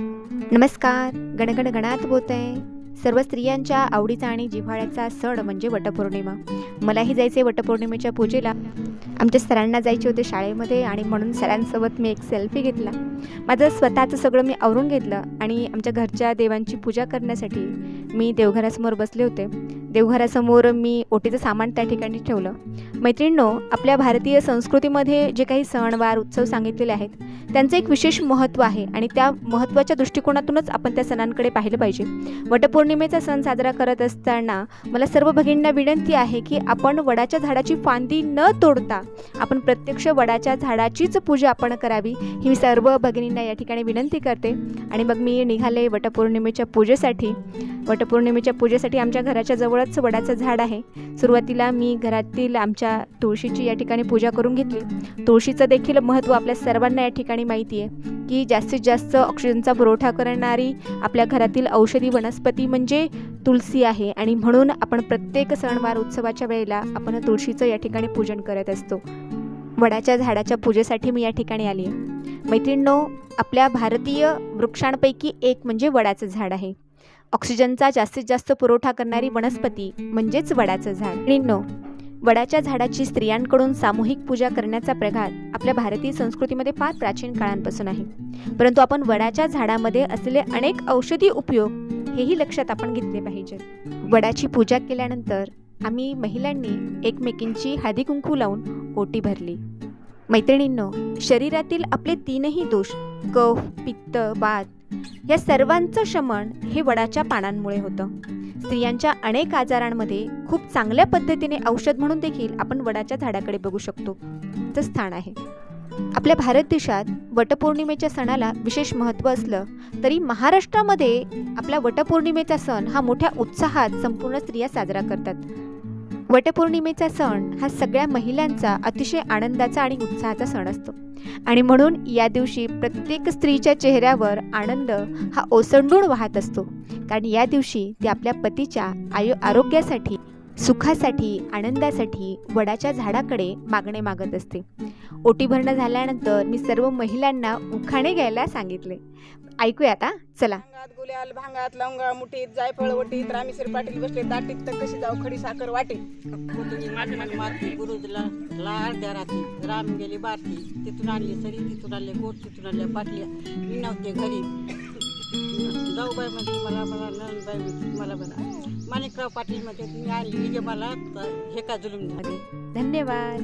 नमस्कार. गणगण गणात बोलत आहे सर्व स्त्रियांच्या आवडीचा आणि जिव्हाळ्याचा सण म्हणजे वटपौर्णिमा. मलाही जायचे वटपौर्णिमेच्या पूजेला. आमच्या सरांना जायचे होते शाळेमध्ये आणि म्हणून सरांसोबत मी एक सेल्फी घेतला. माझं स्वतःचं सगळं मी आवरून घेतलं आणि आमच्या घरच्या देवांची पूजा करण्यासाठी मी देवघरासमोर बसले होते. देवघरासमोर मी ओटीचं सामान त्या ठिकाणी ठेवलं. मैत्रिणींनो आपल्या भारतीय संस्कृतीमध्ये जे काही सणवार उत्सव सांगितलेले आहेत त्यांचं एक विशेष महत्त्व आहे आणि त्या महत्त्वाच्या दृष्टिकोनातूनच आपण त्या सणांकडे पाहिलं पाहिजे. वटपौर्णिमेचा सण साजरा करत असताना मला सर्व भगिनींना विनंती आहे की आपण वडाच्या झाडाची फांदी न तोडता आपण प्रत्यक्ष वडाच्या झाडाचीच पूजा आपण करावी ही मी सर्व भगिनींना या ठिकाणी विनंती करते. आणि मग मी निघाले वटपौर्णिमेच्या पूजेसाठी. वट वटपौर्णिमेच्या पूजेसाठी आमच्या घराच्या जवळच वडाचं झाड आहे. सुरुवातीला मी घरातील आमच्या तुळशीची या ठिकाणी पूजा करून घेतली. तुळशीचं देखील महत्त्व आपल्या सर्वांना या ठिकाणी माहिती आहे की जास्तीत जास्त ऑक्सिजनचा पुरवठा करणारी आपल्या घरातील औषधी वनस्पती म्हणजे तुलसी आहे. आणि म्हणून आपण प्रत्येक सणवार उत्सवाच्या वेळेला आपण तुळशीचं या ठिकाणी पूजन करत असतो. वडाच्या झाडाच्या पूजेसाठी मी या ठिकाणी आली आहे. मैत्रिणींनो आपल्या भारतीय वृक्षांपैकी एक म्हणजे वडाचं झाड आहे. ऑक्सिजनचा जास्तीत जास्त पुरवठा करणारी वनस्पती म्हणजेच वडाचं झाड. मैत्रिणींनो वडाच्या झाडाची स्त्रियांकडून सामूहिक पूजा करण्याचा प्रघात आपल्या भारतीय संस्कृतीमध्ये फार प्राचीन काळांपासून आहे. परंतु आपण वडाच्या झाडामध्ये असलेले अनेक औषधी उपयोग हेही लक्षात आपण घेतले पाहिजे. वडाची पूजा केल्यानंतर आम्ही महिलांनी एकमेकींची हळदी कुंकू लावून ओटी भरली. मैत्रिणींनो शरीरातील आपले तीनही दोष कफ पित्त वात या सर्वांचं शमन हे वडाच्या पानांमुळे होतं. स्त्रियांच्या अनेक आजारांमध्ये खूप चांगल्या पद्धतीने औषध म्हणून देखील आपण वडाच्या झाडाकडे बघू शकतो. चं स्थान आहे. आपल्या भारत देशात वटपौर्णिमेच्या सणाला विशेष महत्त्व असलं तरी महाराष्ट्रामध्ये आपला वटपौर्णिमेचा सण हा मोठ्या उत्साहात संपूर्ण स्त्रिया साजरा करतात. वटपौर्णिमेचा सण हा सगळ्या महिलांचा अतिशय आनंदाचा आणि उत्साहाचा सण असतो. आणि म्हणून या दिवशी प्रत्येक स्त्रीच्या चेहऱ्यावर आनंद हा ओसंडून वाहत असतो. कारण या दिवशी ती आपल्या पतीच्या आयु आरोग्यासाठी सुखासाठी आनंदासाठी वडाच्या झाडाकडे मागणे मागत असते. ओटी भरणं झाल्यानंतर मी सर्व महिलांना उखाणे घ्यायला सांगितले. ऐकूया आता चला. भांगात गुल्याल भांगात लवंगा मुठीत जायफळ वटीत रामेश्वर पाटील बसले ताटीत तर कशी जाऊ खडी साखर मन मारती गुरुजला ला अर्ध्या रात्री राम गेली बारती तिथून आणली सरी तिथून आणले गोट तिथून आणल्या पाटल्या मी नव्हते घरी जाऊ बाई म्हणते मला मला नंदबाई म्हणते मला म्हणा माणिकराव पाटील म्हणते तुम्ही आणली मला हे का जुलूम झाले? धन्यवाद.